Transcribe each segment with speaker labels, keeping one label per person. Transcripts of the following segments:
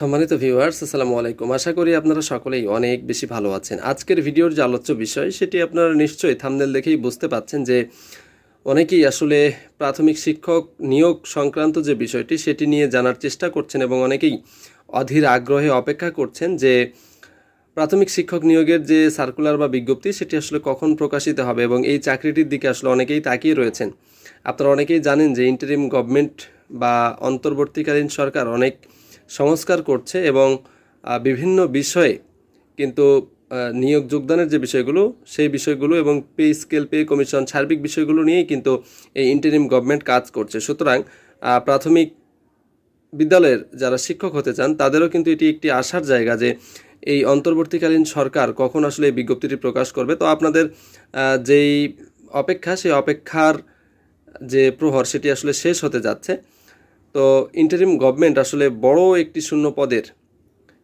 Speaker 1: সম্মানিত ভিউয়ার্স আসসালামু আলাইকুম। আশা করি আপনারা সকলেই অনেক বেশি ভালো আছেন। আজকের ভিডিওর যে আলোচ্য বিষয়, সেটি আপনারা নিশ্চয়ই থামনেল দেখেই বুঝতে পাচ্ছেন যে অনেকেই আসলে প্রাথমিক শিক্ষক নিয়োগ সংক্রান্ত যে বিষয়টি, সেটি নিয়ে জানার চেষ্টা করছেন এবং অনেকেই অধীর আগ্রহে অপেক্ষা করছেন যে প্রাথমিক শিক্ষক নিয়োগের যে সার্কুলার বা বিজ্ঞপ্তি, সেটি আসলে কখন প্রকাশিত হবে এবং এই চাকরিটির দিকে আসলে অনেকেই তাকিয়ে রয়েছেন। আপনারা অনেকেই জানেন যে ইন্টারিম গভর্নমেন্ট বা অন্তর্বর্তীকালীন সরকার অনেক সংস্কার করছে এবং বিভিন্ন বিষয়ে কিন্তু নিয়োগ যোগদানের যে বিষয়গুলো, সেই বিষয়গুলো এবং পে স্কেল, পে কমিশন, সার্বিক বিষয়গুলো নিয়েই কিন্তু এই ইন্টারিম গভর্নমেন্ট কাজ করছে। সুতরাং প্রাথমিক বিদ্যালয়ের যারা শিক্ষক হতে চান, তাদেরও কিন্তু এটি একটি আশার জায়গা যে এই অন্তর্বর্তীকালীন সরকার কখন আসলে এই বিজ্ঞপ্তিটি প্রকাশ করবে। তো আপনাদের যেই অপেক্ষা, সেই অপেক্ষার যে প্রহর, সেটি আসলে শেষ হতে যাচ্ছে। তো ইন্টারিম গভর্নমেন্ট আসলে বড় একটি শূন্য পদের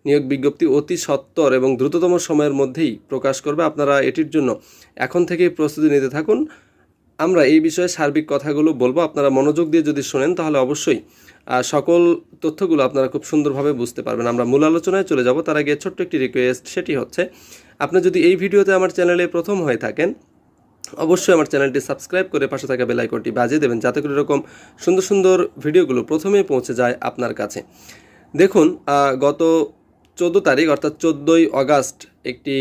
Speaker 1: নিয়োগ বিজ্ঞপ্তি অতি সত্বর এবং দ্রুততম সময়ের মধ্যেই প্রকাশ করবে আপনারা এটির জন্য। এখন থেকেই প্রস্তুতি নিতে থাকুন। আমরা এই বিষয়ে সার্বিক কথাগুলো বলব। আপনারা মনোযোগ দিয়ে যদি শোনেন, তাহলে অবশ্যই সকল তথ্যগুলো আপনারা খুব সুন্দরভাবে বুঝতে পারবেন। আমরা মূল আলোচনায় চলে যাব। তার আগে ছোট্ট একটি রিকোয়েস্ট সেটি হচ্ছে, আপনি যদি এই ভিডিওতে আমার চ্যানেলে প্রথম হয়ে থাকেন অবশ্যই আমার চ্যানেলটি সাবস্ক্রাইব করে পাশে থাকা বেল আইকনটি বাজিয়ে দেবেন যাতে করে এরকম সুন্দর সুন্দর ভিডিওগুলো প্রথমেই পৌঁছে যায় আপনার কাছে। দেখুন গত চোদ্দ তারিখ, অর্থাৎ চোদ্দোই অগাস্ট একটি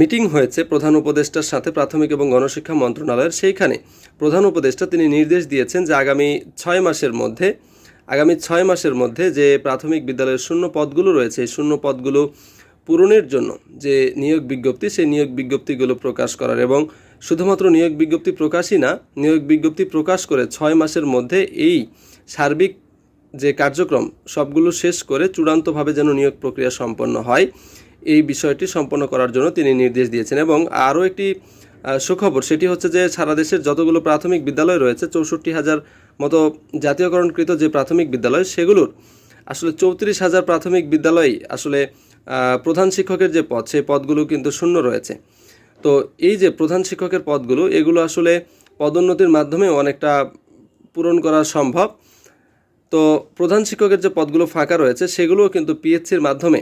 Speaker 1: মিটিং হয়েছে প্রধান উপদেষ্টার সাথে প্রাথমিক এবং গণশিক্ষা মন্ত্রণালয়ের। সেইখানে প্রধান উপদেষ্টা তিনি নির্দেশ দিয়েছেন যে আগামী ছয় মাসের মধ্যে, আগামী ছয় মাসের মধ্যে যে প্রাথমিক বিদ্যালয়ের শূন্য পদগুলো রয়েছে, এই শূন্য পদগুলো পূরণের জন্য যে নিয়োগ বিজ্ঞপ্তি, সেই নিয়োগ বিজ্ঞপ্তিগুলো প্রকাশ করার এবং শুধুমাত্র নিয়োগ বিজ্ঞপ্তি প্রকাশই না, নিয়োগ বিজ্ঞপ্তি প্রকাশ করে ছয় মাসের মধ্যে এই সার্বিক যে কার্যক্রম, সবগুলো শেষ করে চূড়ান্তভাবে যেন নিয়োগ প্রক্রিয়া সম্পন্ন হয়, এই বিষয়টি সম্পন্ন করার জন্য তিনি নির্দেশ দিয়েছেন। এবং আরও একটি সুখবর, সেটি হচ্ছে যে সারা দেশের যতগুলো প্রাথমিক বিদ্যালয় রয়েছে, চৌষট্টি হাজার মতো জাতীয়করণকৃত যে প্রাথমিক বিদ্যালয়, সেগুলোর আসলে চৌত্রিশ হাজার প্রাথমিক বিদ্যালয় আসলে প্রধান শিক্ষকের যে পদ, সেই পদগুলো কিন্তু শূন্য রয়েছে। তো এই যে প্রধান শিক্ষকের পদগুলো, এগুলো আসলে পদোন্নতির মাধ্যমে অনেকটা পূরণ করা সম্ভব। তো প্রধান শিক্ষকের যে পদগুলো ফাঁকা রয়েছে, সেগুলোও কিন্তু পিএসসির মাধ্যমে,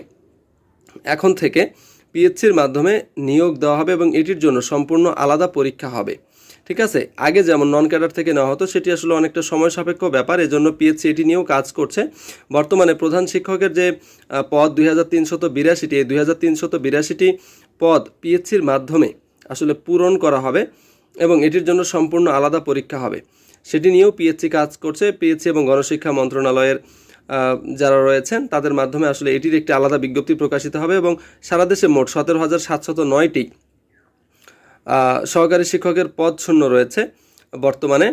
Speaker 1: এখন থেকে পিএসসির মাধ্যমে নিয়োগ দেওয়া হবে এবং এটির জন্য সম্পূর্ণ আলাদা পরীক্ষা হবে। ঠিক আছে? আগে যেমন নন ক্যাডার থেকে নেওয়া হতো, সেটি আসলে অনেকটা সময় সাপেক্ষ ব্যাপার। এজন্য পিএসসি এটি নিয়েও কাজ করছে। বর্তমানে প্রধান শিক্ষকের যে পদ দুই হাজার তিনশত বিরাশিটি, এই দুই হাজার তিনশত বিরাশিটি পদ পিএসসির মাধ্যমে আসলে পূরণ করা হবে এবং এটির জন্য সম্পূর্ণ আলাদা পরীক্ষা হবে। সেটি নিয়েও পিএসসি কাজ করছে। পিএসসি এবং গণশিক্ষা মন্ত্রণালয়ের যারা রয়েছেন, তাদের মাধ্যমে আসলে এটির একটি আলাদা বিজ্ঞপ্তি প্রকাশিত হবে এবং সারা দেশে মোট সতেরো হাজার সাতশত নয়টি সহকারী শিক্ষকের পদ শূন্য রয়েছে বর্তমানে।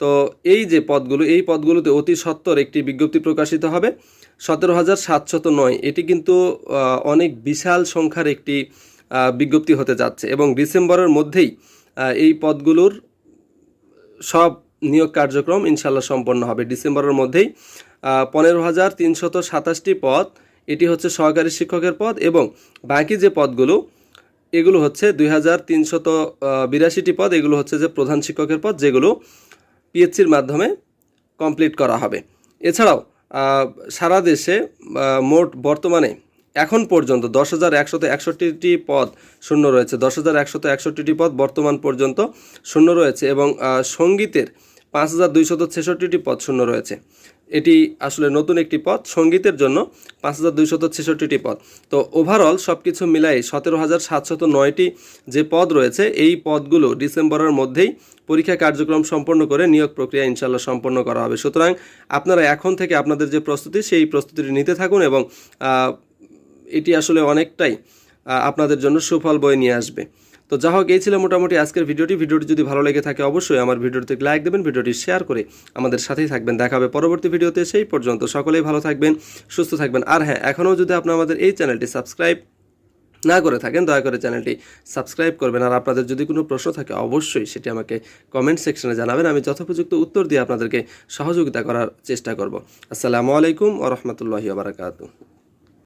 Speaker 1: তো এই যে পদগুলো, এই পদগুলোতে অতি সত্বর একটি বিজ্ঞপ্তি প্রকাশিত হবে। সতেরো হাজার সাতশত নয়, এটি কিন্তু অনেক বিশাল সংখ্যার একটি বিজ্ঞপ্তি হতে যাচ্ছে এবং ডিসেম্বরের মধ্যেই এই পদগুলোর সব নিয়োগ কার্যক্রম ইনশাল্লাহ সম্পন্ন হবে। ডিসেম্বরের মধ্যেই পনেরো হাজার তিনশত সাতাশটি পদ, এটি হচ্ছে সহকারী শিক্ষকের পদ এবং বাকি যে পদগুলো এগুলো হচ্ছে দুই হাজার তিনশত বিরাশিটি পদ। এগুলো হচ্ছে যে প্রধান শিক্ষকের পদ, যেগুলো পিএসসির মাধ্যমে কমপ্লিট করা হবে। এছাড়াও সারা দেশে মোট বর্তমানে এখন পর্যন্ত দশ হাজার একশত একষট্টিটি পদ শূন্য রয়েছে। দশ হাজার একশত একষট্টিটি পদ বর্তমান পর্যন্ত শূন্য রয়েছে এবং সঙ্গীতের পাঁচ হাজার দুইশত ছেষট্টিটি পদ শূন্য রয়েছে। এটি আসলে নতুন একটি পদ সঙ্গীতের জন্য পাঁচ হাজার দুইশত ছেষট্টিটি পদ তো ওভারঅল সব কিছু মিলাই সতেরো হাজার সাতশত নয়টি যে পদ রয়েছে, এই পদগুলো ডিসেম্বরের মধ্যেই পরীক্ষা কার্যক্রম সম্পন্ন করে নিয়োগ প্রক্রিয়া ইনশাল্লাহ সম্পন্ন করা হবে। সুতরাং আপনারা এখন থেকে আপনাদের যে প্রস্তুতি, সেই প্রস্তুতিটি নিতে থাকুন এবং এটি আসলে অনেকটাই আপনাদের জন্য সুফল বয়ে নিয়ে আসবে। তো যা হোক, এই ছিল মোটামুটি আজকের ভিডিওটি। ভিডিওটি যদি ভালো লেগে থাকে, অবশ্যই আমার ভিডিওতে লাইক দেবেন, ভিডিওটি শেয়ার করে আমাদের সাথেই থাকবেন। দেখা হবে পরবর্তী ভিডিওতে, সেই পর্যন্ত সকলেই ভালো থাকবেন, সুস্থ থাকবেন। আর হ্যাঁ এখনও যদি আপনি আমাদের এই চ্যানেলটি সাবস্ক্রাইব না করে থাকেন, দয়া করে চ্যানেলটি সাবস্ক্রাইব করবেন। আর আপনাদের যদি কোনো প্রশ্ন থাকে, অবশ্যই সেটি আমাকে কমেন্ট সেকশনে জানাবেন। আমি যথোপযুক্ত উত্তর দিয়ে আপনাদেরকে সহযোগিতা করার চেষ্টা করব। আসসালামু আলাইকুম ও রহমতুল্লাহি বারাকাতু